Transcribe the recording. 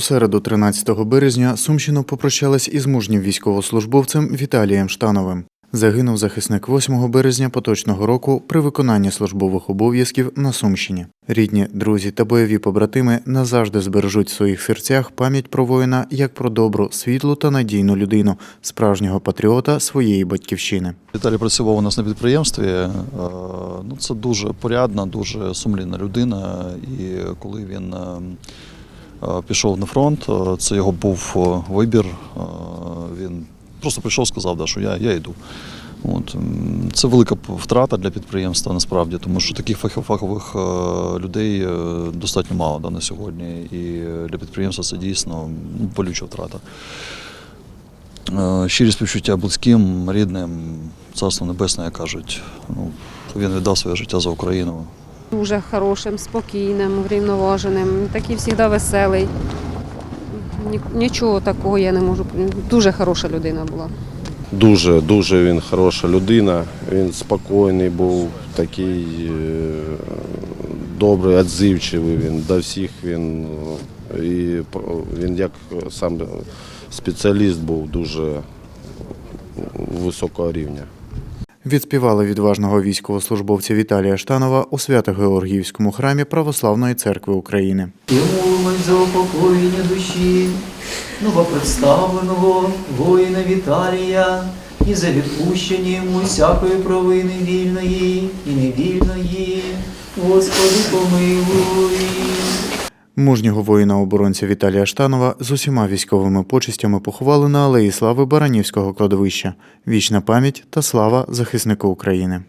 середу, 13 березня, Сумщина попрощалась із мужнім військовослужбовцем Віталієм Штановим. Загинув захисник 8 березня поточного року при виконанні службових обов'язків на Сумщині. Рідні, друзі та бойові побратими назавжди збережуть в своїх серцях пам'ять про воїна як про добру, світлу та надійну людину, справжнього патріота своєї батьківщини. Віталій працював у нас на підприємстві. Е, Ну, це дуже порядна, дуже сумлінна людина. І коли він е, пішов на фронт, е, це його був е, вибір. Е, Він просто прийшов, сказав, що я, я йду. От. Це велика втрата для підприємства насправді, тому що таких фах- фахових е, людей е, достатньо мало да, на сьогодні. І е, для підприємства це дійсно ну, болюча втрата. Е, Щирі співчуття близьким, рідним, царство небесне, як кажуть. Ну, він віддав своє життя за Україну. Дуже хорошим, спокійним, врівноваженим, такий завжди веселий. Нічого такого я не можу. Дуже хороша людина була. Дуже, дуже він хороша людина. Він спокійний був, такий е, добрий, відзивчивий. Він до всіх він е, і він як сам спеціаліст був дуже високого рівня. Відспівали відважного військовослужбовця Віталія Штанова у Свято-Георгіївському храмі Православної церкви України. І молимось за упокоєння душі новопредставленого воїна Віталія і за відпущення йому всякої провини вільної і невільної. Господи, помилуй. Мужнього воїна-оборонця Віталія Штанова з усіма військовими почестями поховали на алеї слави Баранівського кладовища. Вічна пам'ять та слава захиснику України.